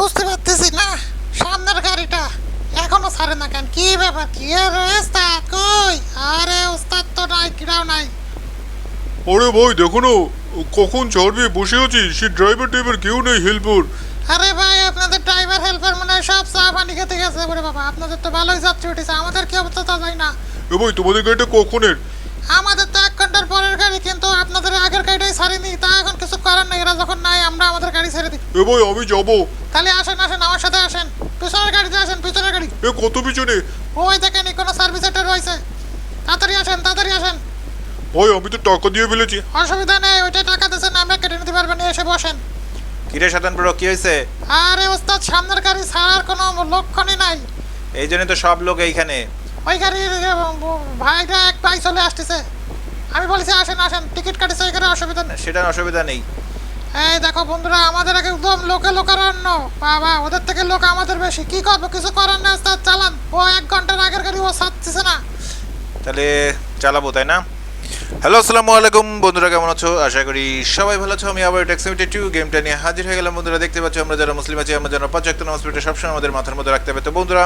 বুঝতে পারতেছি না। সামনের গাড়িটা এখনও ছাড়ে না কেন? কি ব্যাপার? কি রে ওস্তাদ কই? আরে ওস্তাদ তো নাই কিরাও নাই। আরে ভাই দেখো না কখন ছাড়বে বসে আছি? সে ড্রাইভার টাইভার কেউ নেই হেল্পার আরে ভাই আপনাদের ড্রাইভার হেল্পার মনে হয় সব চা পানি খেতে গেছে। বলে বাবা আপনাদের তো ভালোই যাত্রী উঠেছে। আমাদের কি অবস্থা তা যাই না। এ ভাই তোমাদের গাড়িটা কখনের? আমাদের তো ঘণ্টার পরের গাড়ি কিন্তু আপনাদের আগের গাড়িটাই ছাড়েনি তা এখন কিছু করার নেই এরা যখন নাই আমরা আমাদের গাড়ি ছেড়ে দিই। এ ভাই আমি যাব। তাহলে আসেন আসেন আমার সাথে আসেন। পিছনের গাড়িতে আসেন পিছনের গাড়ি। এ কত পিছনে? ওই দেখেন কোনো সার্ভিস সেন্টার রয়েছে। তাড়াতাড়ি আসেন তাড়াতাড়ি আসেন। ভাই আমি তো টাকা দিয়ে ফেলেছি। অসুবিধা নেই ওইটা টাকা দিয়েছেন আমরা কেটে নিতে পারবেন এসে বসেন। কিরে সাধারণ বড় কি হয়েছে? আরে ওস্তাদ সামনের গাড়ি ছাড়ার কোনো লক্ষণই নাই। এই জন্য তো সব লোক এইখানে। ওই গাড়ির ভাইটা এক ভাই চলে আসতেছে। আমি বলেছি আসেন আসেন টিকিট কাটিছে এখানে অসুবিধা নেই। সেটা অসুবিধা নেই। এই দেখো বন্ধুরা আমাদের একদম লোকে লোকারণ্য। বাবা ওদের থেকে লোক আমাদের বেশি। কি করব? কিছু করার নেই ওস্তাদ চালান। ও এক ঘণ্টার আগের গাড়ি ও ছাড়তেছে না। তাহলে চালাবো তাই না? হ্যালো আসসালামু আলাইকুম। বন্ধুরা কেমন আছো? আশা করি সবাই ভালো আছো। আমি আবার ট্যাক্সিমিটি টু গেমটা নিয়ে হাজির হয়ে গেলাম। বন্ধুরা দেখতে পাচ্ছ আমরা যারা মুসলিম আছি আমরা যেন পাঁচ একটা নামাজ সবসময় আমাদের মাথার মধ্যে রাখতে হবে। তো বন্ধুরা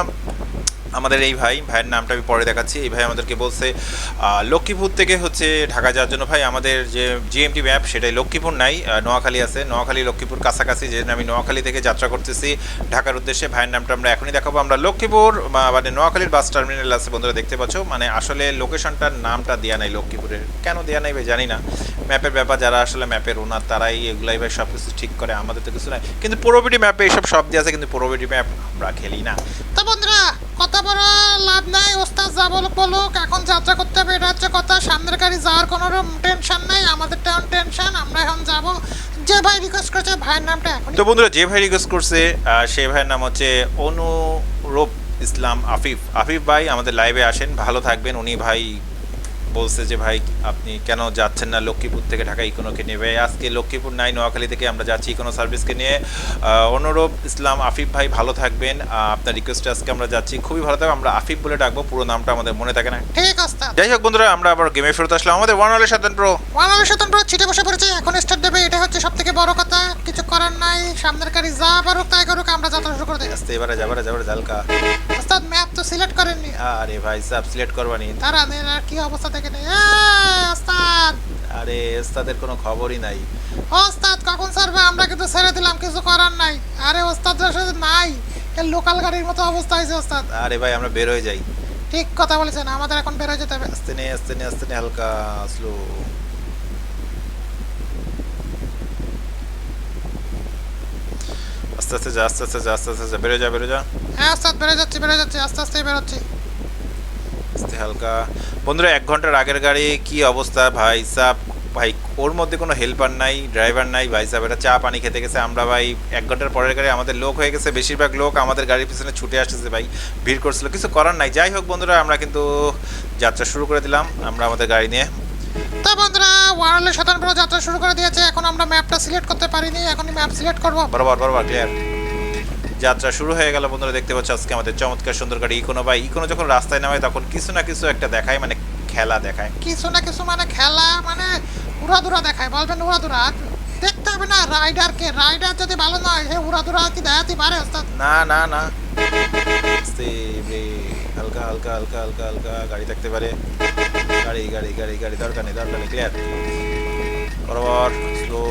আমাদের এই ভাই, ভাইয়ের নামটা আমি পরে দেখাচ্ছি। এই ভাই আমাদেরকে বলছে লক্ষ্মীপুর থেকে হচ্ছে ঢাকা যাওয়ার জন্য। ভাই, আমাদের যে জিএমটি ম্যাপ সেটাই লক্ষ্মীপুর নাই নোয়াখালী আছে। নোয়াখালী, লক্ষ্মীপুর কাছাকাছি যে আমি নোয়াখালী থেকে যাত্রা করতেছি ঢাকার উদ্দেশ্যে, ভাইয়ের নামটা আমরা এখনই দেখাবো। আমরা লক্ষ্মীপুর মানে নোয়াখালীর বাস টার্মিনাল আছে, বন্ধুরা দেখতে পাচ্ছ। মানে আসলে লোকেশনটার নামটা দেওয়া নাই লক্ষ্মীপুরের। কেন দেওয়া নাই ভাই, জানি না। ম্যাপের ব্যাপার, যারা আসলে ম্যাপের ওনার, তারাই এগুলাই ভাই সব কিছু ঠিক করে। আমাদের তো কিছু নাই। কিন্তু প্রোবিটি ম্যাপে এইসব সব দেওয়া আছে, কিন্তু প্রোবিটি ম্যাপ আমরা খেলি না। তো বন্ধুরা কত বড় লাভ নাই ওস্তাদ যা বলুক বলুক এখন যাত্রা করতে হবে এটা হচ্ছে কথা। সামনের গাড়ি যাওয়ার কোনো টেনশন নেই আমাদের তেমন টেনশন আমরা এখন যাব। যে ভাই রিকোয়েস্ট করেছে ভাইয়ের নামটা এখন তো বন্ধুরা যে ভাই রিকোয়েস্ট করছে সে ভাইয়ের নাম হচ্ছে অনুরূপ ইসলাম আফিফ। আফিফ ভাই আমাদের লাইভে আসেন ভালো থাকবেন। উনি ভাই বলছে যে ভাই আপনি কেন যাচ্ছেন না? লক্ষ্মীপুর থেকে ঢাকা ইকোনোকে নিয়ে? ভাই আজকে লক্ষ্মীপুর নাই নোয়াখালী থেকে আমরা যাচ্ছি ইকোনো সার্ভিসকে নিয়ে। অনুরূপ ইসলাম আফিফ ভাই ভালো থাকবেন। আপনার রিকোয়েস্টে আজকে আমরা যাচ্ছি। খুবই ভালো থাকবে আমরা আফিফ বলে ডাকবো পুরো নামটা আমাদের মনে থাকে না। ঠিক ওস্তাদ যাই হোক বন্ধুরা আমরা আবার গেমে ফেরত আসলাম। আমাদের ওয়ান অলের সাথে প্রো বাংলাদেশ স্বতন্ত্র ছিটে বসে পড়েছে। এখন স্টার্ট দেবে। এটা হচ্ছে সব থেকে বড় কথা। কিছু করার নাই। সামনের গাড়ি যা পারুক তাই করুক আমরা যাত্রা শুরু করে দিই আস্তে এবারে যাবারে যাবারে জালকা ওস্তাদ ম্যাপ তো সিলেক্ট করেননি। আরে ভাই সাব সিলেক্ট করবানি। তারা আর কি অবস্থা দেখে ওস্তাদ! আরে তাদের কোনো খবরই নাই। ওস্তাদ কখন ছাড়বে? আমরা কিন্তু ছেড়ে দিলাম কিছু করার নাই। আরে ওস্তাদ সাথে নাই। লোকাল গাড়ির মতো অবস্থা হয়েছে ওস্তাদ। আরে ভাই আমরা বের হয়ে যাই। ঠিক কথা বলেছেন আমাদের এখন বেরোয় যেতে হবে। আস্তে নে আস্তে নে আস্তে নে হালকা স্লো। আস্তে আস্তে যা আস্তে আস্তে যা আস্তে আস্তে যা। বেরো যা বেরো যা। হ্যাঁ ওস্তাদ বেরোয় যাচ্ছি বেরোয় যাচ্ছি আস্তে আস্তে বেরোচ্ছি আস্তে হালকা। বন্ধুরা এক ঘণ্টার আগের গাড়ি কি অবস্থা? ভাই সাহ ভাই ওর মধ্যে কোনো হেল্পার নাই ড্রাইভার নাই ভাই সাহেব এটা চা পানি খেতে গেছে। আমরা ভাই এক ঘণ্টার পরের গাড়ি আমাদের লোক হয়ে গেছে। বেশিরভাগ লোক আমাদের গাড়ির পিছনে ছুটে আসতেছে ভাই ভিড় করছিল। কিছু করার নাই। যাই হোক বন্ধুরা আমরা কিন্তু যাত্রা শুরু করে দিলাম আমরা আমাদের গাড়ি নিয়ে। তো বন্ধুরা ওয়ারলে শতানপুর যাত্রা শুরু করে দিয়েছে। এখন আমরা ম্যাপটা সিলেক্ট করতে পারিনি। এখনই ম্যাপ সিলেক্ট করব। বরাবর বরাবর ক্লিয়ার যাত্রা শুরু হয়ে গেল। বন্ধুরা দেখতে পাচ্ছ আজকে আমাদের চমৎকার সুন্দর গাড়ি ইকোনো বা ইকোনো যখন রাস্তায় নামে তখন কিছু না কিছু একটা দেখায় মানে খেলা দেখায়। কিছু না কিছু মানে খেলা মানে উড়াদুরা দেখায়। বলবেন উড়াদুরা? দেখতে হবে না রাইডারকে। রাইডার যদি ভালো নয় সে উড়াদুরা কি দেখাতে পারে না না না। হালকা হালকা হালকা হালকা হালকা গাড়ি থাকতে পারে। গাড়ি গাড়ি গাড়ি গাড়ি দরকার নেই দরকার নেই ক্লিয়ার বরাবর। স্লো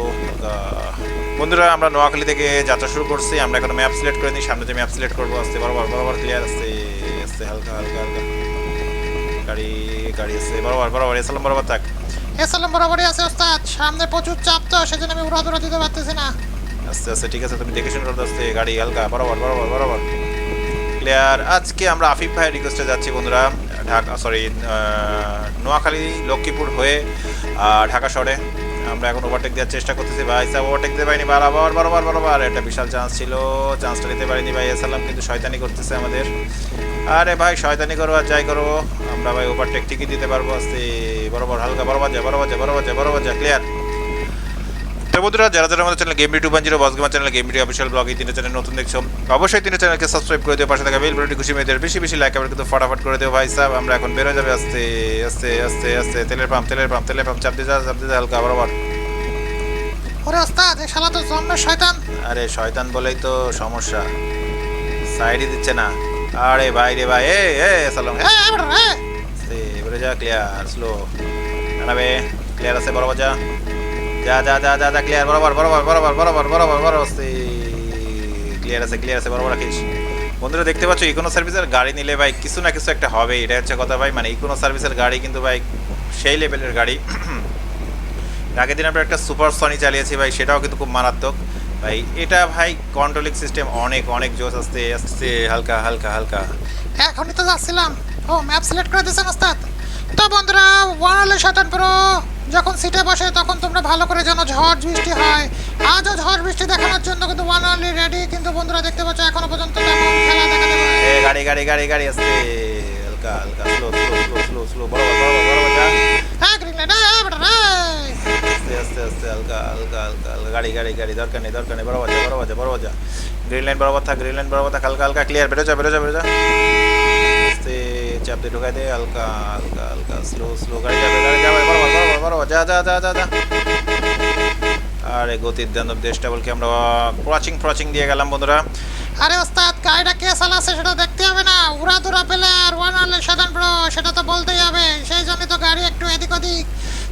বন্ধুরা আমরা নোয়াখালী থেকে যাত্রা শুরু করছি। আমরা এখন ম্যাপ সিলেক্ট করে নিই সামনে যে ম্যাপ সিলেক্ট করব আসতে বরাবর বরাবর ক্লিয়ার আস্তে আস্তে হালকা হালকা হালকা। গাড়ি গাড়ি আছে। বরাবর বরাবর এসালাম বরাবর থাক। এসালাম বরাবরই আছে ওস্তাদ। সামনে প্রচুর চাপ তো সেজন্য আমি উড়াদুরা দিতে পারতেছি না। আস্তে আস্তে ঠিক আছে তুমি দেখে শুনে করতে আস্তে গাড়ি হালকা বরাবর বরাবর বরাবর। ক্লিয়ার আজকে আমরা আফিফ ভাইয়ের রিকোয়েস্টে যাচ্ছি বন্ধুরা। ঢাকা সরি নোয়াখালী লক্ষ্মীপুর হয়ে ঢাকা শহরে। আমরা এখন ওভারটেক দেওয়ার চেষ্টা করতেছি ভাই। সাহেব ওভারটেক দিতে পারিনি, বরাবর বরাবর বার একটা বিশাল চান্স ছিল। চান্সটা নিতে পারিনি ভাই, এসালাম, কিন্তু শয়তানি করতেছে আমাদের। আরে ভাই, শয়তানি করো আর যাই করব আমরা ভাই ওভারটেক ঠিকই দিতে পারব আস্তে। বরাবর হালকা, বরাবর যায় বরাবর যায় বরাবর যা বরাবর যা ক্লিয়ার তো বন্ধুরা যারা যারা আমাদের চ্যানেল গেম টু পান zero boss gamer channel game video official blog এই তিনটা চ্যানেল নতুন দেখছ অবশ্যই তিনটা চ্যানেলকে সাবস্ক্রাইব করে দিও পাশে থাকা বেল বাটনটি খুশি মেয়েদের বেশি বেশি লাইক আবার কিন্তু ফটাফট করে দিও। ভাই সাহেব আমরা এখন বেরো যাবে আস্তে আস্তে আস্তে আস্তে। তেলের পাম্প তেলের পাম্প তেলের পাম্প চাপ দিয়ে যা চাপ দিয়ে যা হালকা বরাবর ওরে ওস্তাদ এ শালা তো জন্মের শয়তান। আরে শয়তান বলেই তো সমস্যা সাইডই দিচ্ছে না। আরে ভাই রে ভাই এ এ সালাম। এ এবার যা ক্লিয়ার স্লো দাঁড়াবে ক্লিয়ার আছে বরাবর যা যা যা যা যা ক্লিয়ার বরাবর বরাবর বরাবর বরাবর বরাবর বরাবর আছে ক্লিয়ার আছে, বরাবর রাখিস। বন্ধুরা, দেখতে পাচ্ছ ইকোনো সার্ভিসের গাড়ি নিলে ভাই, কিছু না কিছু একটা হবে এটা হচ্ছে কথা ভাই। মানে ইকোনো সার্ভিসের গাড়ি কিন্তু ভাই, সেই লেভেলের গাড়ি। আগের দিন আমরা একটা সুপার সনি চালিয়েছি ভাই, সেটাও কিন্তু খুব মারাত্মক। ভাই, এটা ভাই কন্ট্রোলিং সিস্টেম অনেক অনেক জোশ আসতে আসতে হালকা হালকা হালকা। এখনই তো যাচ্ছিলাম। ও ম্যাপ সিলেক্ট করে দিয়েছেন, ওস্তাদ? তো বন্ধুরা ওয়ানালে শতান প্রো যখন সিটে বসে তখন তোমরা ভালো করে যেন ঝড় বৃষ্টি হয়। আজও ঝড় বৃষ্টি দেখানোর জন্য কিন্তু ওয়ানালি রেডি কিন্তু বন্ধুরা দেখতে পাচ্ছ এখনও পর্যন্ত তেমন খেলা দেখা যাবে এ গাড়ি গাড়ি গাড়ি গাড়ি আসতে হালকা হালকা slow slow slow slow slow বরাবর বরাবর বরাবর যা হ্যাঁ গ্রিনল্যান্ড এ বেটা রে আস্তে আস্তে আস্তে হালকা হালকা হালকা গাড়ি গাড়ি গাড়ি দরকার নেই দরকার নেই বরাবর যা বরাবর যা বরাবর যা গ্রিন লাইন বরাবর থাক গ্রিন লাইন বরাবর থাক হালকা হালকা ক্লিয়ার বেরো যা বেরো যা বেরো যা। আস্তে। চাপ দিয়ে ঢুকাই দে হালকা হালকা হালকা স্লো স্লো গাড়ি যাবে গাড়ি যাবে বরাবর বরাবর বরাবর যা যা যা যা যা। আরে গতির দানব দেশটা বলকে আমরা ক্রচিং ক্রচিং দিয়ে গেলাম বন্ধুরা। আরে ওস্তাদ গাড়িটা কে চালাচ্ছে সেটা দেখতে হবে না। উড়া দুরা পেলে আর ওয়ানালে সাধারণ প্রো সেটা তো বলতেই হবে। সেই জন্য তো গাড়ি একটু এদিক ওদিক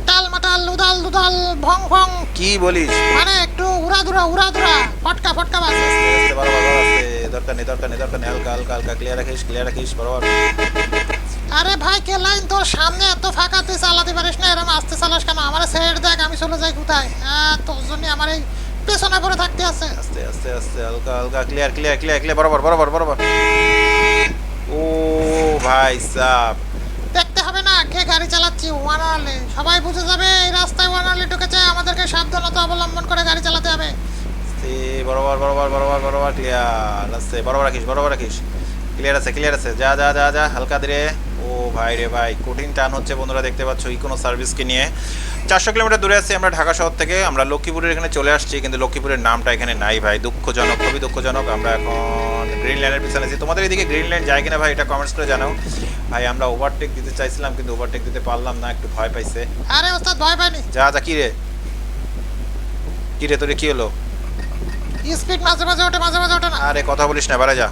টাল মাটাল উদাল দুদাল ভং ভং। কি বলিস? মানে একটু উড়া দুরা উড়া দুরা ফটকা ফটকা বাজে আস্তে দরকার নেই দরকার নেই দরকার নেই। হালকা হালকা হালকা ক্লিয়ার রাখিস ক্লিয়ার রাখিস বরাবর। আরে ভাই কে লাইন তোর সামনে? এত ফাঁকা তুই চালাতে পারিস না? এরকম আসতে চালাস কেন? আমার সাইড দেখ আমি চলে যাই কোথায়? হ্যাঁ তোর জন্য আমার এই পেছনে পড়ে থাকতে আছে। আস্তে আস্তে আস্তে হালকা হালকা ক্লিয়ার ক্লিয়ার ক্লিয়ার ক্লিয়ার বরাবর বরাবর বরাবর। ও ভাই সাব। দেখতে হবে না কে গাড়ি চালাচ্ছি ওয়ানালে সবাই বুঝে যাবে এই রাস্তায় ওয়ানালে ঢুকেছে আমাদেরকে সাবধানতা অবলম্বন করে গাড়ি চালাতে হবে। আস্তে বরাবর বরাবর বরাবর বরাবর ক্লিয়ার আস্তে বরাবর রাখিস বরাবর রাখিস। ক্লিয়ার আছে ক্লিয়ার আছে। যা যা যা যা হালকা ধীরে। ভাই রে ভাই কঠিন টান হচ্ছে বন্ধুরা দেখতে পাচ্ছ ইকোনো সার্ভিসকে নিয়ে। চারশো কিলোমিটার দূরে আছি আমরা ঢাকা শহর থেকে আমরা লক্ষ্মীপুরের এখানে চলে আসছি কিন্তু লক্ষ্মীপুরের নামটা এখানে নাই ভাই দুঃখজনক খুবই দুঃখজনক আমরা এখন গ্রিন ল্যান্ডের পিছনে আছি। তোমাদের এদিকে গ্রিন ল্যান্ড যায় কিনা ভাই এটা কমেন্টস করে জানাও। ভাই আমরা ওভারটেক দিতে চাইছিলাম কিন্তু ওভারটেক দিতে পারলাম না একটু ভয় পাইছে। আরে ওস্তাদ ভয় পাইনি। যা যা কি রে? কি রে তোর কি হলো? স্পিড মাঝে মাঝে ওঠে মাঝে মাঝে ওঠে না। আরে কথা বলিস না বাড়া যা।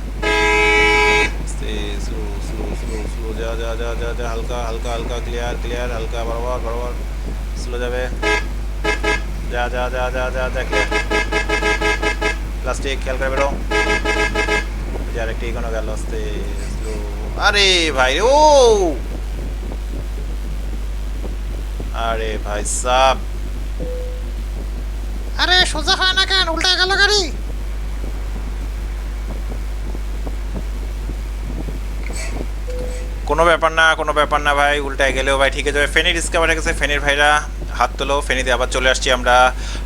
যা যা যা যা যা, হালকা হালকা হালকা ক্লিয়ার ক্লিয়ার হালকা, বরাবর বরাবর। স্লো যাবে। যা যা যা যা যা যা ক্লিয়ার প্লাস্টিক খেয়াল করে বেরো। এই যে আরেকটা গেল, আস্তে স্লো আরে ভাই, ও! আরে ভাই, সাব। আরে, সোজা হয় না কেন? উল্টা গেল গাড়ি। কোনো ব্যাপার না, কোনো ব্যাপার না ভাই, উল্টায় গেলেও ভাই ঠিক আছে। ভাই ফেনী ডিসকাভার গেছে, ফেনীর ভাইরা হাত তোলো ফেনীতে আবার চলে আসছি আমরা।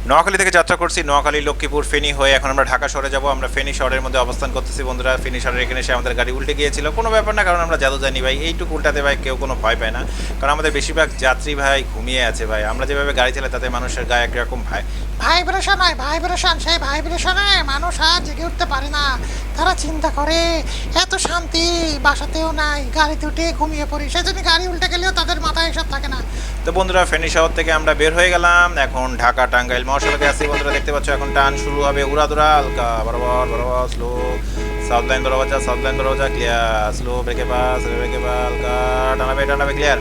নোয়াখালী থেকে যাত্রা করছি নোয়াখালী লক্ষ্মীপুর ফেনী হয়ে এখন আমরা ঢাকা শহরে যাব। আমরা ফেনী শহরের মধ্যে অবস্থান করতেছি বন্ধুরা। ফেনী শহরের এখানে এসে আমাদের গাড়ি উল্টে গিয়েছিল। কোনো ব্যাপার না কারণ আমরা জাদু জানি ভাই। এইটুকু উল্টাতে ভাই কেউ কোনো ভয় পায় না। কারণ আমাদের বেশিরভাগ যাত্রী ভাই ঘুমিয়ে আছে ভাই। আমরা যেভাবে গাড়ি চালাই তাতে মানুষের গায়ে একরকম ভাই ভাইব্রেশন হয় ভাইব্রেশন সেই ভাইব্রেশনে মানুষ আর জেগে উঠতে পারে না। তারা চিন্তা করে এত শান্তি বাসাতেও নাই গাড়িতে উঠে ঘুমিয়ে পড়ি। সেজন্য গাড়ি উল্টে গেলেও তাদের মাথায় এসব থাকে না। তো বন্ধুরা ফেনী শহর থেকে আমরা বের হয়ে গেলাম। এখন ঢাকা টাঙ্গাইল মহাসড়কে আছি। বন্ধুরা, দেখতে পাচ্ছ, এখন টান শুরু হবে উড়াদুরা। হালকা, বরাবর বরাবর স্লো সাউথ লাইন যা সাউথ লাইন যা ক্লিয়ার স্লো ব্রেকে পাস ব্রেকে পাস হালকা, টানাবে টানাবে ক্লিয়ার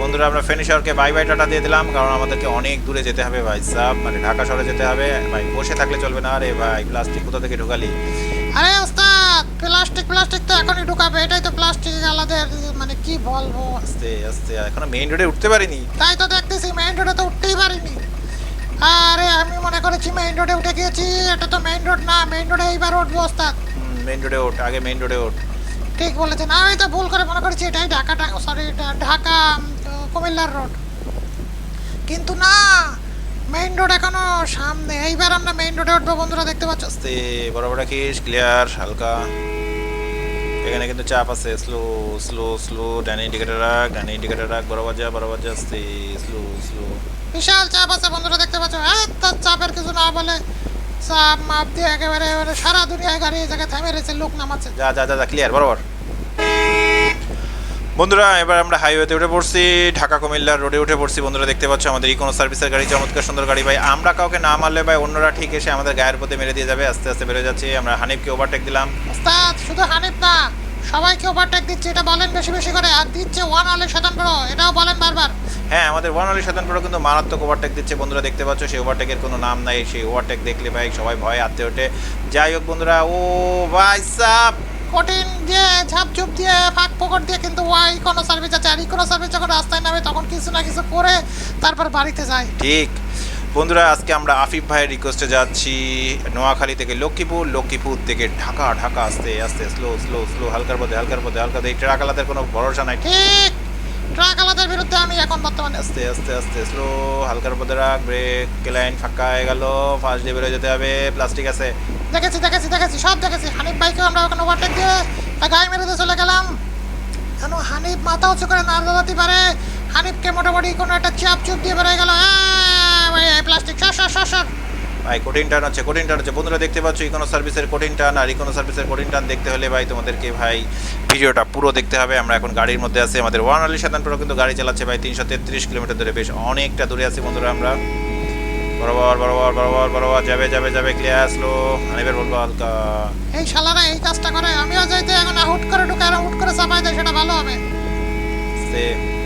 বন্ধুরা, আমরা ফেনী শহরকে বাই বাই টাটা দিয়ে দিলাম। কারণ আমাদেরকে অনেক দূরে যেতে হবে ভাই সাব। মানে ঢাকা শহরে যেতে হবে। ভাই, বসে থাকলে চলবে না। আরে ভাই প্লাস্টিক কোথা থেকে ঢুকালি? আরে প্লাস্টিক প্লাস্টিক তো এখনই ঢুকাবে এটাই তো প্লাস্টিক আলাদা মানে কি বলব? আস্তে আস্তে এখনও মেইন রোডে উঠতে পারিনি। তাই তো দেখতেছি মেইন রোডে তো উঠতেই পারিনি। আরে আমি মনে করেছি মেইন রোডে উঠে গিয়েছি এটা তো মেইন রোড না মেইন রোডে এইবার উঠবো ওস্তাদ। মেইন রোডে ওঠ আগে মেইন রোডে ওঠ। ঠিক বলেছেন আমি তো ভুল করে মনে করেছি এটাই ঢাকা সরি ঢাকা কুমিল্লার রোড কিন্তু না মেইন রোড এখনও সামনে। এইবার আমরা মেইন রোডে উঠবো বন্ধুরা দেখতে পাচ্ছ? আস্তে বরাবর রাখিস ক্লিয়ার হালকা। এখানে কিন্তু চাপ আছে। স্লো স্লো স্লো ডান ইন্ডিকেটার রাখ ডান ইন্ডিকেটার রাখ বরাবর যা বরাবর যা আস্তে স্লো স্লো বিশাল চাপ আছে বন্ধুরা দেখতে পাচ্ছ? এত চাপের কিছু না বলে চাপ মাপ দিয়ে একেবারে সারা দুনিয়ায় গাড়ি এই জায়গায় থেমে রয়েছে লোক নামাচ্ছে। যা যা যা ক্লিয়ার বরাবর। বন্ধুরা এবার আমরা হাইওয়েতে উঠে পড়ছি ঢাকা কুমিল্লার রোডে উঠে পড়ছি। বন্ধুরা দেখতে পাচ্ছ আমাদের ইকোনো সার্ভিসের গাড়ি চমৎকার সুন্দর গাড়ি। ভাই আমরা কাউকে না মারলে ভাই অন্যরা ঠিক এসে আমাদের গায়ের পথে মেরে দিয়ে যাবে। আস্তে আস্তে বেরো যাচ্ছি। আমরা হানিফকে ওভারটেক দিলাম। ওস্তাদ শুধু হানিফ না সবাইকে ওভারটেক দিচ্ছে। এটা বলেন বেশি বেশি করে। আর দিচ্ছে ওয়ান আলে শতান বড় এটাও বলেন বারবার। হ্যাঁ আমাদের ওয়ান আলী সাধারণ প্রো কিন্তু মারাত্মক ওভারটেক দিচ্ছে। বন্ধুরা দেখতে পাচ্ছ সেই ওভারটেকের কোনো নাম নাই। সেই ওভারটেক দেখলে ভাই সবাই ভয় আত্মে ওঠে। যাই হোক বন্ধুরা ও ভাই সাপ! কঠিন দিয়ে ঝাপঝুপ দিয়ে ফাঁক পকট দিয়ে কিন্তু ওয়াই কোনো সার্ভিস আছে আর কোনো সার্ভিস যখন রাস্তায় নামে তখন কিছু না কিছু করে তারপর বাড়িতে যায়। ঠিক। বন্ধুরা আজকে আমরা আফিফ ভাইয়ের রিকোয়েস্টে যাচ্ছি। নোয়াখালী থেকে লক্ষ্মীপুর লক্ষ্মীপুর থেকে ঢাকা ঢাকা আস্তে আস্তে স্লো স্লো স্লো হালকার পথে হালকার পথে হালকা এই ট্রাক আলাদের কোনো ভরসা নাই। ঠিক। ট্রাক আলাদের বিরুদ্ধে আমি এখন বর্তমানে আস্তে আস্তে আস্তে স্লো হালকার পথে রাখ ব্রেক লাইন ফাঁকা হয়ে গেল ফার্স্ট দিয়ে বেরোয় যেতে হবে প্লাস্টিক আছে। দেখেছি দেখেছি দেখেছি, সব দেখেছি। হানিফ ভাইকেও আমরা ওখানে ওভারটেক দিয়ে গায়ে মেরে দিয়ে চলে গেলাম। কেন হানিফ মাথা উঁচু করে না দাঁড়াতে পারে? হানিফকে মোটামুটি কোনো একটা চাপ চুপ দিয়ে বেরোয় গেল। প্লাস্টিক, সর সর সর সর। ভাই, কঠিন টান হচ্ছে কঠিন টান হচ্ছে বন্ধুরা, দেখতে পাচ্ছ, ইকোনো সার্ভিসের কঠিন টান আর ইকোনো সার্ভিসের কঠিন টান দেখতে হলে ভাই, তোমাদেরকে ভাই, ভিডিওটা পুরো দেখতে হবে। আমরা এখন গাড়ির মধ্যে আছি। আমাদের ওয়ান আলী সাধারণ কিন্তু গাড়ি চালাচ্ছে ভাই, তিনশো তেত্রিশ কিলোমিটার দূরে বেশ অনেকটা দূরে আছি বন্ধুরা আমরা। বরাবর বরাবর বরাবর বরাবর যাবে যাবে যাবে ক্লিয়ার স্লো আনিবের বলব হালকা। এই শালারা এই কাজটা করে আমিও যাইতে এখন হুট করে ঢুকে আর হুট করে চাপাই দেয় সেটা ভালো হবে। সে-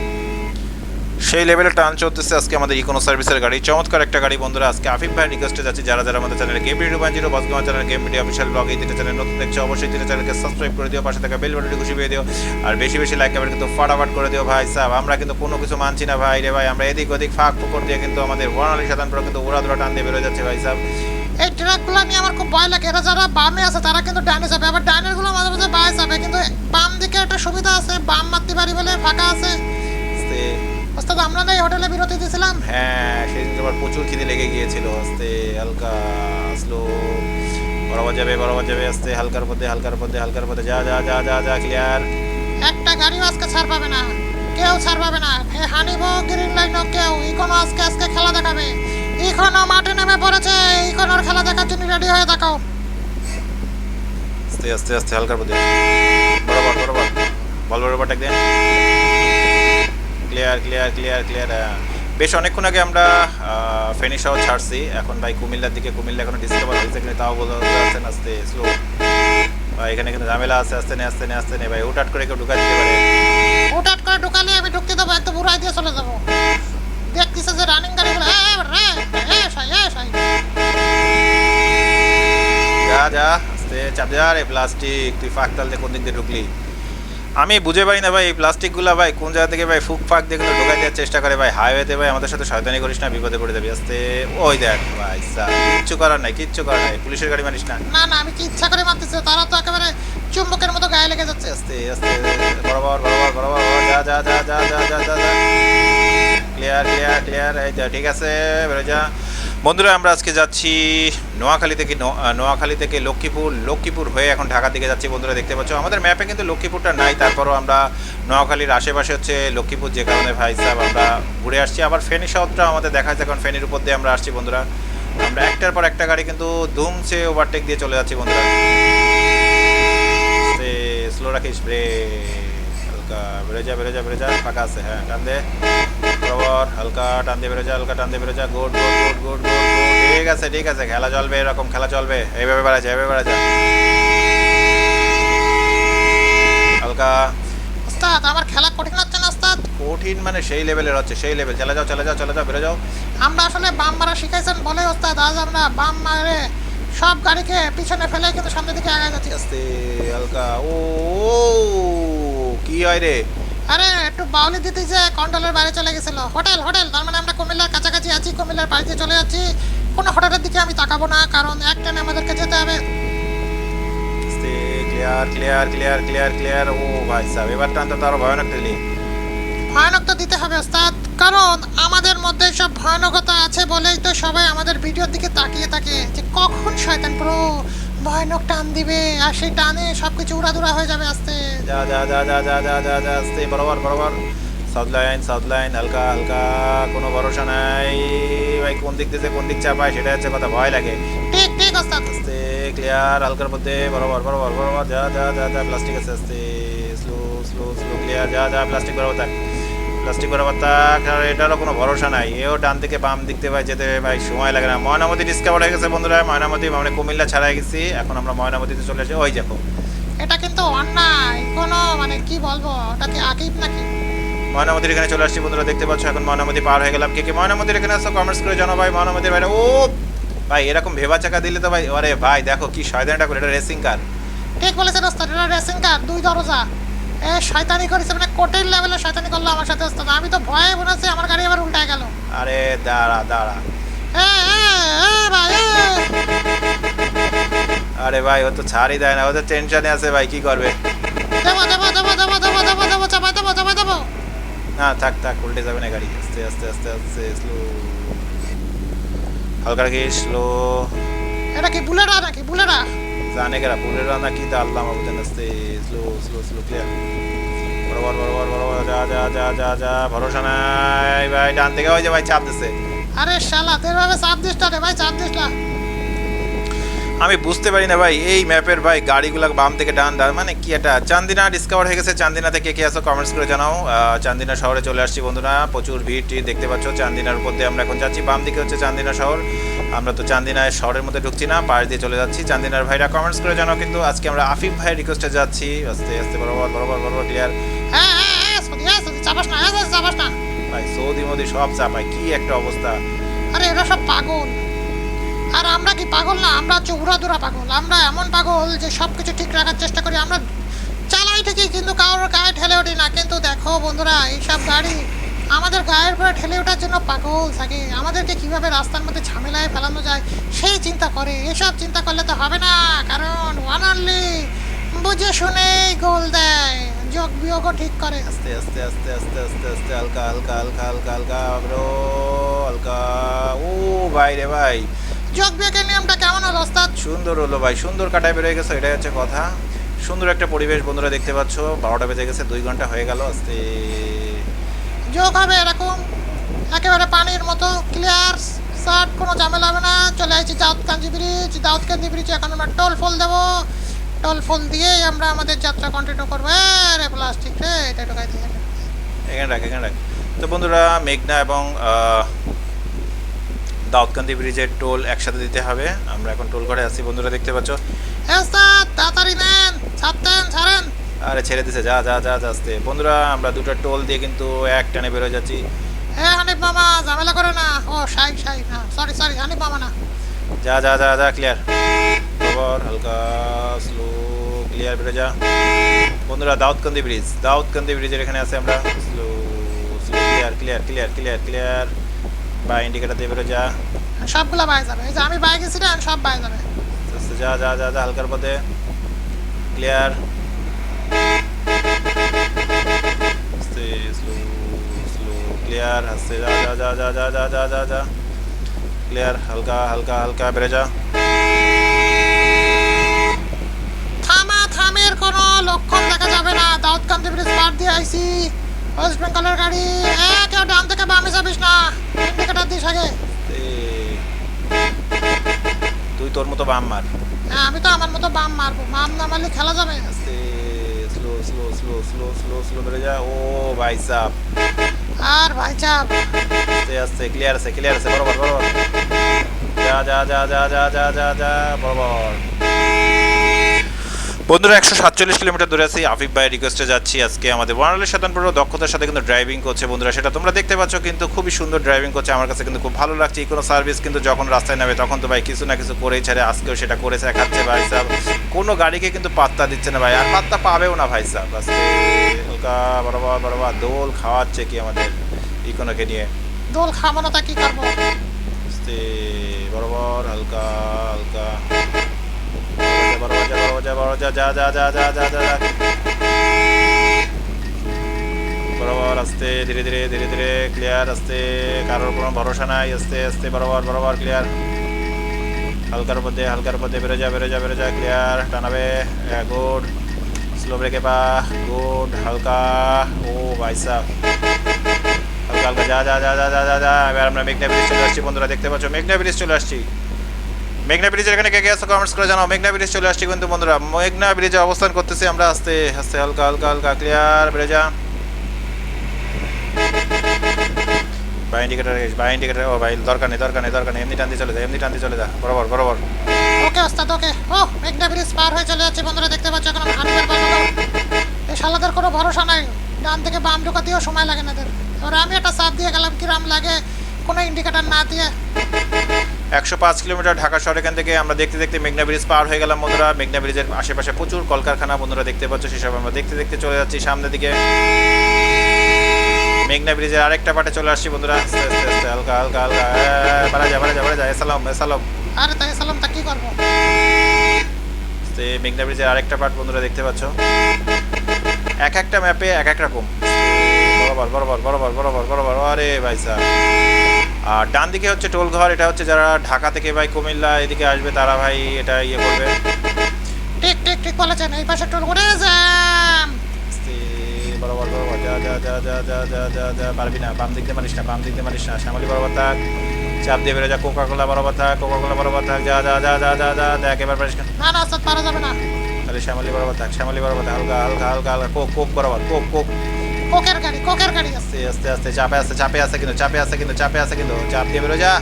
সেই লেভেলের টান চলতেছে আজকে আমাদের ইকোনো সার্ভিসের গাড়ি। চমৎকার একটা গাড়ি বন্ধুরা, আজকে আফিফ ভাই রিকোয়েস্টে যাচ্ছি। যারা যারা আমাদের চ্যানেলে গেম ভিডিও বান zero বসগাঁও channel game video official blog এই চ্যানেল নতুন দেখছ, অবশ্যই তিনটা চ্যানেলকে সাবস্ক্রাইব করে দিও, পাশে থাকা বেল বাটনটি পেয়ে দিও, আর বেশি বেশি লাইক কমেন্ট কিন্তু ফাটাফাট করে দিও ভাই সাহেব আমরা কিন্তু কোনো কিছু মানছি না ভাই রে ভাই, আমরা এদিক ওদিক ফাঁক ফুকর দিয়ে কিন্তু আমাদের ওয়ানালি সাধারণ কিন্তু ওরা ধরা টান দিয়ে বেরোয় যাচ্ছে ভাই সাহেব এই ট্রাকগুলো নিয়ে আমার খুব ভয় লাগে। এরা যারা বামে আছে, তারা কিন্তু ডানে যাবে। আবার ডানেরগুলো মাঝে মাঝে বায়ে যাবে। কিন্তু বাম দিকে একটা সুবিধা আছে, বাম মারতে পারি বলে ফাঁকা আছে। ওস্তাদ আমরা না এই হোটেলে বিরতি দিয়েছিলাম। হ্যাঁ সেদিন আমার প্রচুর খিদে লেগে গিয়েছিল। আস্তে হালকা স্লো বরাবর যাবে বরাবর যাবে আস্তে হালকার মধ্যে হালকার মধ্যে হালকার মধ্যে যা যা যা যা যা ক্লিয়ার একটা গাড়িও আজকে ছাড় পাবে না কেউ ছাড় পাবে না। হে হানিব গ্রিন লাইন কেউ ইকোনো আজকে আজকে খেলা দেখাবে। ইকোনো মাঠে নেমে পড়েছে ইকোনোর খেলা দেখার জন্য রেডি হয়ে থাকো। আস্তে আস্তে আস্তে হালকার মধ্যে। বরাবর বরাবর। বল বরাবর টাক দেন ক্লিয়ার ক্লিয়ার ক্লিয়ার ক্লিয়ার বেশ অনেকক্ষণ আগে আমরা ফেনি শহর ছাড়ছি। এখন ভাই কুমিল্লার দিকে কুমিল্লা এখনও ডিসকভার হয়েছে কিনা তাও বোঝা যাচ্ছে না আস্তে স্লো ভাই এখানে কিন্তু ঝামেলা আছে আস্তে নে আস্তে নে আস্তে নে। ভাই হুটহাট করে কেউ ঢুকা দিতে পারে। হুটহাট করে ঢুকালে আমি ঢুকতে দেবো একদম উড়াই দিয়ে চলে যাব। দেখতেছে যে রানিং গাড়িগুলো এ সাই যা যা আস্তে চাপ যা রে প্লাস্টিক তুই ফাঁক তাল দিয়ে কোন দিক দিয়ে ঢুকলি? আমি বুঝে পাই না ভাই এই প্লাস্টিকগুলো ভাই কোন জায়গা থেকে ভাই ফুক ফাক দেখলে ঢোকাই দেওয়ার চেষ্টা করে ভাই। হাইওয়েতে ভাই আমাদের সাথে শয়তানি করিস না বিপদে পড়ে যাবি। আস্তে ওই দেখ ভাই স্যার কিচ্ছু করার নাই কিচ্ছু করার নাই পুলিশের গাড়ি মানিস না। না না আমি কি ইচ্ছা করে মারতেছি তারা তো একেবারে চুম্বকের মতো গায়ে লেগে যাচ্ছে। আস্তে আস্তে বরাবর বরাবর বরাবর যা যা যা যা যা যা যা ক্লিয়ার ক্লিয়ার ক্লিয়ার এই ঠিক আছে বেরো যা। বন্ধুরা আমরা আজকে যাচ্ছি নোয়াখালী থেকে নোয়াখালী থেকে লক্ষ্মীপুর লক্ষ্মীপুর হয়ে এখন ঢাকার দিকে যাচ্ছি বন্ধুরা, দেখতে পাচ্ছ। আমাদের ম্যাপে কিন্তু লক্ষ্মীপুরটা নাই, তারপরও আমরা নোয়াখালীর আশেপাশে হচ্ছে লক্ষ্মীপুর যে কারণে ভাই সাহেব আমরা ঘুরে আসছি। আবার ফেনী শহরটা আমাদের দেখা যাচ্ছে এখন ফেনীর উপর দিয়ে আমরা আসছি বন্ধুরা। আমরা একটার পর একটা গাড়ি কিন্তু ধুমছে ওভারটেক দিয়ে চলে যাচ্ছি বন্ধুরা। স্লো রাখিস ব্রেক হালকা বেরো যা বেরো যা বেরো যা ফাঁকা আছে হ্যাঁ টান দে হালকা টান দিয়ে বেরো যা হালকা টান দিয়ে বেরো যা good good good good good ঠিক আছে ঠিক আছে, খেলা চলবে, এরকম খেলা চলবে। এইভাবে বেড়া যা, এইভাবে বেড়া যা। হালকা। ওস্তাদ, আমার খেলা কঠিন হচ্ছে না, ওস্তাদ? কঠিন মানে সেই লেভেলের হচ্ছে, সেই লেভেল চলে যাও চলে যাও চলে যাও, বেরো যাও। আমরা আসলে বাম মারা শিখাইছেন বলে, ওস্তাদ, আজ আমরা বাম মারে সব গাড়িকে পিছনে ফেলে কিন্তু সামনের দিকে আগে যাচ্ছি। আস্তে, হালকা। ও হয় রে আরে একটু বাউলি দিতে যে কন্ট্রোলের বাইরে চলে গেছিল। Hotel hotel. তার মানে আমরা কুমিল্লার কাছাকাছি আছি কুমিল্লার বাড়িতে চলে যাচ্ছি। কোনো হোটেলের দিকে আমি তাকাবো না কারণ এক টাইমে আমাদেরকে যেতে হবে। Clear clear clear clear clear. ও ভাই সাহেব এবার টানতে তো আরও ভয়ানক দিলি। ভয়ানক তো দিতে হবে ওস্তাদ। কারণ আমাদের মধ্যে সব ভয়ানকতা আছে বলেই তো সবাই আমাদের ভিডিওর দিকে তাকিয়ে থাকে যে কখন শয়তান প্রো ভয়ানক টান দিবে আর সেই টানে সবকিছু উড়াদুরা হয়ে যাবে আস্তে যা যা যা যা যা যা যা যা আস্তে বরাবর বরাবর সাউথ লাইন সাউথ লাইন হালকা হালকা কোনো ভরসা নাই ভাই কোন দিক থেকে কোন দিক চাপায় সেটা হচ্ছে কথা ভয় লাগে ঠিক ঠিক ওস্তাদ আস্তে ক্লিয়ার হালকার মধ্যে বরাবর বরাবর বরাবর যা যা যা যা প্লাস্টিক আছে আস্তে স্লো স্লো স্লো ক্লিয়ার যা যা প্লাস্টিক বরাবর থাক প্লাস্টিক বরাবর থাক আর এটারও কোনো ভরসা নাই। এও ডান থেকে বাম দিক থেকে ভাই যেতে ভাই সময় লাগে না। ময়নামতি ডিসকাভার হয়ে গেছে বন্ধুরা। ময়নামতি মানে কুমিল্লা ছাড়াই গেছি। এখন আমরা ময়নামতিতে চলে আসি। ওই দেখো। এটা কিন্তু অন্যায়। কোনো মানে কি বলব? ওটা কি আকিব নাকি? ময়নামতির এখানে চলে আসছি বন্ধুরা। দেখতে পাচ্ছ এখন ময়নামতি পার হয়ে গেলাম। কে কে ময়নামতির এখানে আসো কমেন্টস করে জানো ভাই। ময়নামতির বাইরে ও ভাই এরকম ভেবা চাকা দিলে তো ভাই আরে ভাই দেখো কি শয়তানটা করে। এটা রেসিং কার ঠিক বলেছেন ওস্তাদ এটা রেসিং কার দুই দরজা। এ শয়তানি করেছে মানে কোটের লেভেলে শয়তানি করল আমার সাথে ওস্তাদ। আমি তো ভয়ে মনে হচ্ছে আমার গাড়ি আবার উল্টায় গেল। আরে দাঁড়া দাঁড়া। এ এ এ ভাই আরে ভাই ও তো ছাড়ই দেয় না ও তো টেনশনে আছে ভাই কি করবে? দেবো দেবো দেবো দেবো দেবো দেবো দেবো চাপাই দেবো চাপাই দেবো। না থাক থাক উল্টে যাবে না গাড়ি। আস্তে আস্তে আস্তে আস্তে স্লো হালকা রাখি স্লো এটা কি বুলেরা নাকি? বুলেরা? জানে গেরা পুলের রান্না কি আল্লাহ মাবুদেন আসতে স্লো স্লো স্লো ক্লিয়ার বরাবর বরাবর বরাবর যা যা যা যা যা ভরসা নাই ভাই ডান থেকে ওই যে ভাই চাপ দিছে আরে শালা তোর ভাবে চাপ দিস রে ভাই চাপ দিস না আমি বুঝতে পারি না ভাই এই ম্যাপের ভাই গাড়িগুলো বাম থেকে ডান ডান মানে কি এটা চান্দিনা ডিসকভার হয়ে গেছে। চান্দিনা থেকে কে আসো কমেন্টস করে জানাও। চান্দিনা শহরে চলে আসছি বন্ধুরা প্রচুর ভিড় দেখতে পাচ্ছ। চান্দিনার উপর দিয়ে আমরা এখন যাচ্ছি। বাম দিকে হচ্ছে চান্দিনা শহর। আমরা তো চান্দিনায় শহরের মধ্যে ঢুকছি না পাশ দিয়ে চলে যাচ্ছি। চান্দিনার ভাইরা কমেন্টস করে জানাও কিন্তু। আজকে আমরা আফিফ ভাইয়ের রিকোয়েস্টে যাচ্ছি। আস্তে আস্তে বরাবর বরাবর বরাবর ক্লিয়ার হ্যাঁ হ্যাঁ হ্যাঁ সদি সদি চাপাস না চাপাস না। ভাই সৌদি মোদি সব চাপায় কি একটা অবস্থা। আরে এরা সব পাগল। আর আমরা কি পাগল না? আমরা হচ্ছে উড়াদুরা পাগল। আমরা এমন পাগল যে সব কিছু ঠিক রাখার চেষ্টা করি। আমরা চালাই ঠিকই, কিন্তু কারোর গায়ে ঠেলে উঠি না। কিন্তু দেখো বন্ধুরা, এইসব গাড়ি আমাদের গায়ের উপরে ঠেলে ওঠার জন্য পাগল থাকে। আমাদেরকে কীভাবে রাস্তার মধ্যে ঝামেলায় ফেলানো যায়, সেই চিন্তা করে। এসব চিন্তা করলে তো হবে না, কারণ ওয়ান অনলি বুঝে শুনেই গোল দেয়। যোগ বিয়োগও ঠিক করে। আস্তে আস্তে আস্তে আস্তে আস্তে আস্তে হালকা হালকা হালকা হালকা হালকা হালকা, ও ভাই রে ভাই। যোগ বিয়োগের নিয়মটা কেমন হলো ওস্তাদ? সুন্দর হলো ভাই সুন্দর কাটায় বেরোয় গেছে এটাই হচ্ছে কথা। সুন্দর একটা পরিবেশ বন্ধুরা দেখতে পাচ্ছ বারোটা বেজে গেছে দুই ঘণ্টা হয়ে গেল আস্তে। যোগ হবে এরকম একেবারে পানির মতো ক্লিয়ার শার্ট কোনো ঝামেলা হবে না। চলে আসছি দাউদকান্দি ব্রিজ দাউদকান্দি ব্রিজে এখন আমরা টোল ফোল দেবো। টোল ফোল দিয়েই আমরা আমাদের যাত্রা কন্টিনিউ করব। রে প্লাস্টিক রে এটা ঢোকাই দিয়ে এখানে রাখ এখানে রাখ। তো বন্ধুরা মেঘনা এবং দাউদকান্দি ব্রিজের টোল একসাথে দিতে হবে। আমরা এখন টোল করে আছি। বন্ধুরা দেখতে পাচ্ছ? হ্যাঁ ওস্তাদ তাড়াতাড়ি নেন ছাড়তেন ছাড়েন। আরে ছেড়ে দিছে। যা যা যা যা আস্তে। বন্ধুরা আমরা দুটো টোল দিয়ে কিন্তু এক টানে বেরোয় যাচ্ছি। হ্যাঁ হানিফ মামা ঝামেলা করে না। ও সাই সাই না সরি সরি হানিফ মামা না। যা যা যা যা ক্লিয়ার খবর হালকা স্লো ক্লিয়ার বেরো যা। বন্ধুরা দাউদকান্দি ব্রিজ। দাউদকান্দি ব্রিজের এখানে আছে আমরা। Slow slow clear clear clear clear clear বা ইন্ডিকেটার দিয়ে বেরো যা সবগুলা বাই যাবে এই যে আমি বাইক এসেছিলাম সব বাই যাবে যা যা যা যা হালকার পথে ক্লিয়ার ক্লিয়ার আস্তে যা যা যা যা যা যা যা যা যা ক্লিয়ার হালকা হালকা হালকা বেড়ে যা থামা থামের কোনো লক্ষণ দেখা যাবে না দাউদ দাউদকান্দি ব্রিজ পার দিয়ে আইছি ওয়েস্ট বেঙ্গলের গাড়ি। কেউ ডান থেকে বামে যাবিস না। ইন্ডিকেটার দিস আগে। তুই তোর মতো বাম মার। হ্যাঁ আমি তো আমার মতো বাম মারবো। বাম না মারলে খেলা যাবে। Slow slow slow slow slow slow করে যা। ও ভাই সাহ আর ভাই সাহ আস্তে আস্তে ক্লিয়ার আছে ক্লিয়ার আছে বরাবর বরাবর। যা যা যা যা যা যা যা বরাবর। বন্ধুরা একশো সাতচল্লিশ কিলোমিটার দূরে আছি। আফিফ ভাইয়ের রিকোয়েস্টে যাচ্ছি। আজকে আমাদের ওয়ানালের শতানপুর দক্ষতার সাথে কিন্তু ড্রাইভিং করছে বন্ধুরা। সেটা তোমরা দেখতে পাচ্ছ কিন্তু খুবই সুন্দর ড্রাইভিং করছে। আমার কাছে কিন্তু খুব ভালো লাগছে। কোনো সার্ভিস কিন্তু যখন রাস্তায় নামে তখন তো ভাই কিছু না কিছু করেই ছাড়ে। আজকেও সেটা করেছে খাচ্ছে ভাই সাহেব কোনো গাড়িকে কিন্তু পাত্তা দিচ্ছে না ভাই। আর পাত্তা পাবেও না ভাই সাহেব হালকা বরাবর বরাবর দোল খাওয়াচ্ছে কি আমাদের ইকোনোকে নিয়ে। দোল খাব না তা কি করব? বরাবর হালকা হালকা। যা যা যা যা যা বরাবর আস্তে ধীরে ধীরে ধীরে ধীরে ক্লিয়ার আস্তে কারোর কোনো ভরসা নাই আস্তে আস্তে বরাবর বরাবর ক্লিয়ার হালকার মধ্যে হালকার মধ্যে বেরো যা বেরো যা বেরো যা ক্লিয়ার টানাবে গুড স্লো ব্রেকে পা গুড হালকা ও ভাইসা হালকা হালকা যা যা যা যা যা যা যা এবার আমরা মেঘনা ব্রিজ চলে আসছি বন্ধুরা দেখতে পাচ্ছ মেঘনা ব্রিজ চলে আসছি মেঘনা ব্রিজের এখানে কে কে আছে কমেন্টস করে জানাও। মেঘনা ব্রিজ চলে আসছি কিন্তু বন্ধুরা। মেঘনা ব্রিজে অবস্থান করতেছি আমরা আস্তে আস্তে, হালকা হালকা হালকা ক্লিয়ার ব্রিজা। বাই ইন্ডিকেটার বাই ইন্ডিকেটার ও ভাই, দরকার নেই দরকার নেই দরকার নেই। এমনি টান দিয়ে চলে যা, এমনি টান দিয়ে চলে যা। বরাবর বরাবর। ওকে, ওস্তাদ, ওকে। ও, মেঘনা ব্রিজ পার হয়ে চলে যাচ্ছে বন্ধুরা, দেখতে পাচ্ছ এখন হানিবার পাল্টা এই শালাদের কোনো ভরসা নাই। ডান থেকে বাম ঢোকাতেও সময় লাগে না এদের। আমি একটা চাপ দিয়ে গেলাম, কিরাম লাগে? কোনো ইন্ডিকেটার না দিয়ে। একশো পাঁচ কিলোমিটার ঢাকা শহর এখান থেকে আমরা দেখতে দেখতে মেঘনা ব্রিজ পার হয়ে গেলাম বন্ধুরা। মেঘনা ব্রিজের আশেপাশে প্রচুর কলকারখানা বন্ধুরা দেখতে পাচ্ছ সেসব আমরা দেখতে দেখতে চলে যাচ্ছি সামনের দিকে। মেঘনা ব্রিজের আরেকটা পাটে চলে আসছি বন্ধুরা। আস্তে আস্তে আস্তে হালকা হালকা হালকা বাড়া যা বাড়া যা বাড়া যা এসালাম এসালাম আরে তাই সালাম তা কি করব? তো মেঘনা ব্রিজের আরেকটা পার্ট বন্ধুরা দেখতে পাচ্ছ। এক একটা ম্যাপে এক এক রকম। বরাবর বরাবর বরাবর বরাবর বরাবর আরে ভাই স্যার আর ডান দিকে হচ্ছে টোল ঘর এটা হচ্ছে যারা ঢাকা থেকে ভাই কুমিল্লা এদিকে আসবে তারা ভাই এটা ইয়ে করবে ঠিক ঠিক ঠিক বলেছেন এই পাশে টোল যাম আস্তে, বরাবর বরাবর যা যা যা যা যা যা যা যা পারবি না বাম দিক মারিস না বাম দিক মারিস না শ্যামলি বরাবর থাক চাপ দিয়ে বেরো যা কোকা কোলা বরাবর থাক কোকা কোলা বরাবর থাক যা যা যা যা যা যা দেখ এবার পারিস না না পারা যাবে না তাহলে শ্যামলি বরাবর থাক শ্যামলি বরাবর থাক হালকা হালকা হালকা হালকা কোক কোক বরাবর কোক কোক কোকের গাড়ি কোকের গাড়ি আস্তে আস্তে আস্তে চাপে আছে চাপে আছে কিন্তু চাপে আছে কিন্তু চাপে আছে কিন্তু চাপ দিয়ে বেরো যা।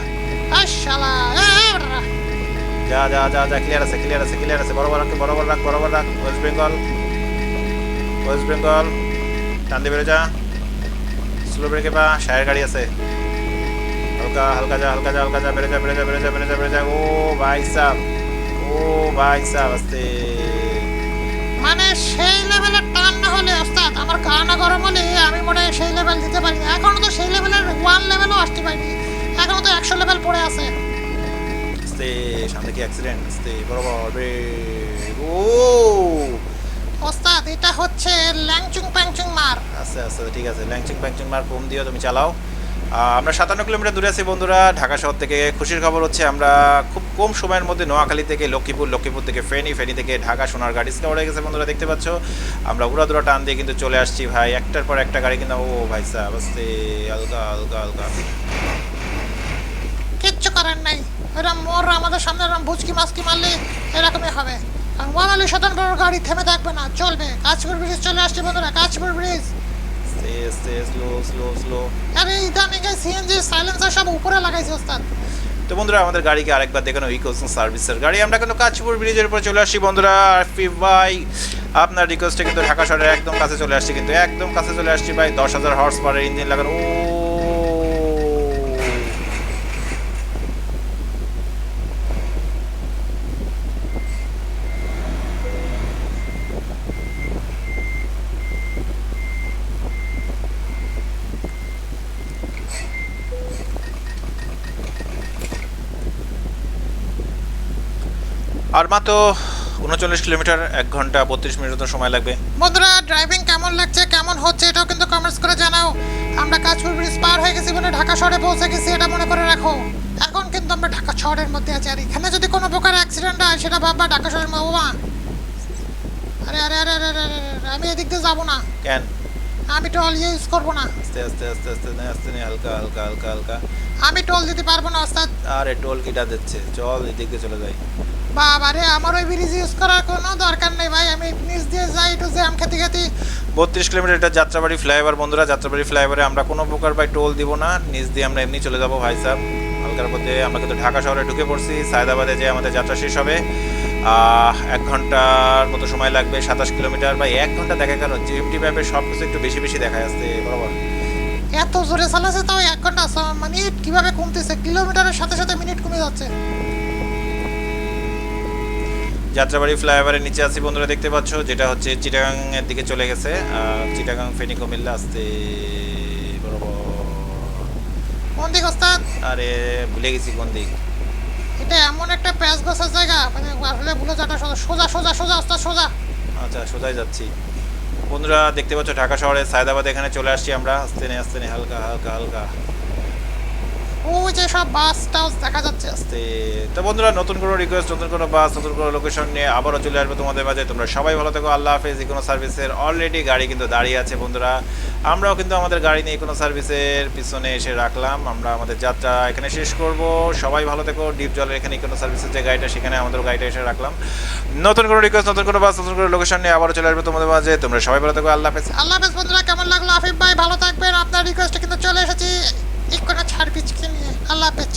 শালা। যা যা যা যা ক্লিয়ার আছে ক্লিয়ার আছে ক্লিয়ার আছে বরাবর রাখ বরাবর রাখ বরাবর রাখ ওয়েস্ট বেঙ্গল ওয়েস্ট বেঙ্গল টান দিয়ে বেরো যা। স্লো ব্রেকে পা শায়ের গাড়ি আছে। হালকা হালকা যা হালকা যা হালকা যা বেড়ে যা বেড়ে যা বেড়ে যা বেড়ে যা বেড়ে যা ও ভাই সাহ ও ভাই সাহ আস্তে। মানে সেই লেভেলের আমার কানা গরম হলে আমি মনে হয় সেই লেভেল দিতে পারি না এখনও তো সেই লেভেলের ওয়ান লেভেলও আসতে পারিনি। এখনও তো একশো লেভেল পড়ে আছে। আস্তে সামনে কি অ্যাক্সিডেন্ট আস্তে বরাবর ও! ওস্তাদ এটা হচ্ছে ল্যাংচুং প্যাংচুং মার। আচ্ছা আচ্ছা ঠিক আছে। ল্যাংচিং প্যাংচিং মার কম দিও তুমি চালাও। আমরা সাতান্ন কিলোমিটার দূরে আছি বন্ধুরা। ঢাকা শহর থেকে খুশির খবর হচ্ছে, আমরা খুব কম সময়ের মধ্যে নোয়াখালী থেকে লক্ষ্মীপুর লক্ষ্মীপুর থেকে ফেনি, ফেনী থেকে ঢাকা সোনার গাড়ি হয়ে গেছে বন্ধুরা, দেখতে পাচ্ছ। আমরা উড়াদুরা টান দিয়ে কিন্তু চলে আসছি ভাই। একটার পর একটা গাড়ি কিন্তু, ও ভাই সাহেব, আস্তে হালকা হালকা হালকা কিচ্ছু করার নাই। এরকম মোর আমাদের সামনে এরকম ভুচকি মাছকি মারলে এরকমই হবে। আর শতান বড় গাড়ি থেমে থাকবে না, চলবে। কাঁচপুর ব্রিজ চলে আসছে বন্ধুরা, কাঁচপুর ব্রিজ। আস্তে আস্তে স্লো স্লো স্লো আরে ইদানিং সিএনজি সাইলেন্সার সব উপরে লাগাইছে ওস্তাদ। তো বন্ধুরা আমাদের গাড়িকে আরেকবার দেখানো ইকোসন সার্ভিসের গাড়ি। আমরা কিন্তু কাঁচপুর ব্রিজের উপর চলে আসছি বন্ধুরা। আরফিফ ভাই আপনার রিকোয়েস্টে কিন্তু ঢাকা শহরের একদম কাছে চলে আসছি কিন্তু একদম কাছে চলে আসছি ভাই দশ হাজার হর্স পারের ইঞ্জিন লাগানো। ও আর মাত্র উনচল্লিশ কিলোমিটার এক ঘণ্টা বত্রিশ মিনিট মতো সময় লাগবে। বন্ধুরা ড্রাইভিং কেমন লাগছে কেমন হচ্ছে এটাও কিন্তু কমেন্টস করে জানাও। আমরা কাঁচপুর ব্রিজ পার হয়ে গেছি বলে ঢাকা শহরে পৌঁছে গেছি এটা মনে করে রাখো। এখন কিন্তু আমরা ঢাকা শহরের মধ্যে আছি। আর এখানে যদি কোনো প্রকার অ্যাক্সিডেন্ট হয় সেটা ভাববা ঢাকা শহরের ওমা আরে আরে আরে আরে আমি এদিক দিয়ে যাব না। কেন? আমি টোল ইউজ করব না। আস্তে আস্তে আস্তে আস্তে নে, আস্তে নে, হালকা হালকা হালকা হালকা। আমি টোল দিতে পারব না ওস্তাদ। আরে টোল কিটা দিচ্ছে? চল এদিক চলে যাই। বাবা রে আমার ওই ব্রিজ ইউজ করার কোনো দরকার নেই ভাই। আমি নিচ দিয়ে যাই একটু জ্যাম খেতে খেতে। বত্রিশ কিলোমিটার এটা যাত্রাবাড়ি ফ্লাইওভার বন্ধুরা যাত্রাবাড়ি ফ্লাইওভারে আমরা কোনো প্রকার ভাই টোল দিব না। নিচ দিয়ে আমরা এমনি চলে যাব ভাই সাহেব হালকার মধ্যে আমরা কিন্তু ঢাকা শহরে ঢুকে পড়ছি। সায়দাবাদে যে আমাদের যাত্রা শেষ হবে। এক ঘণ্টার মতো সময় লাগবে সাতাশ কিলোমিটার বা এক ঘণ্টা দেখা কেন জিএমটি ম্যাপে সব কিছু একটু বেশি বেশি দেখা যাচ্ছে বরাবর। এত জোরে চালাচ্ছে তাও এক ঘণ্টা মিনিট কীভাবে কমতেছে? কিলোমিটারের সাথে সাথে মিনিট কমে যাচ্ছে। যাত্রাবাড়ি ফ্লাইওভারের নিচে আছি বন্ধুরা দেখতে পাচ্ছ যেটা হচ্ছে চিটাগাং এর দিকে চলে গেছে। চিটাগাং ফেনী কুমিল্লা আসতে কোন দিক ওস্তাদ? আরে ভুলে গেছি কোন দিক। এটা এমন একটা প্যাঁচ গোছার জায়গা মানে আসলে ভুলে যাটা সোজা সোজা সোজা সোজা ওস্তাদ সোজা। আচ্ছা সোজাই যাচ্ছি। বন্ধুরা দেখতে পাচ্ছ ঢাকা শহরে সায়দাবাদ এখানে চলে আসছি আমরা। আস্তে নে আস্তে নে হালকা হালকা হালকা। ওই যে সব বাস টাউস দেখা যাচ্ছে। আস্তে। তো বন্ধুরা নতুন কোনো রিকোয়েস্ট নতুন কোনো বাস নতুন কোনো লোকেশন নিয়ে আবারও চলে আসবে তোমাদের মাঝে। তোমরা সবাই ভালো থেকো আল্লাহ হাফেজ। সার্ভিসের অলরেডি গাড়ি কিন্তু দাঁড়িয়ে আছে বন্ধুরা। আমরাও কিন্তু আমাদের গাড়ি নিয়ে কোনো সার্ভিসের পিছনে এসে রাখলাম। আমরা আমাদের যাত্রা এখানে শেষ করব। সবাই ভালো থেকো ডিপ জলের এখানে কোনো সার্ভিসের যে গাড়িটা সেখানে আমাদের গাড়িটা এসে রাখলাম। নতুন কোনো রিকোয়েস্ট নতুন কোনো বাস নতুন কোনো লোকেশন নিয়ে আবারও চলে আসবে তোমাদের মাঝে। তোমরা সবাই ভালো থেকো আল্লাহ হাফেজ। আল্লাহ হাফেজ বন্ধুরা কেমন লাগল? আফিফ ভাই ভালো থাকবেন। আপনার রিকোয়েস্টে কিন্তু চলে এসেছি। ইকোনা ছাড় পিচকে নিয়ে আল্লাহ হাফেজ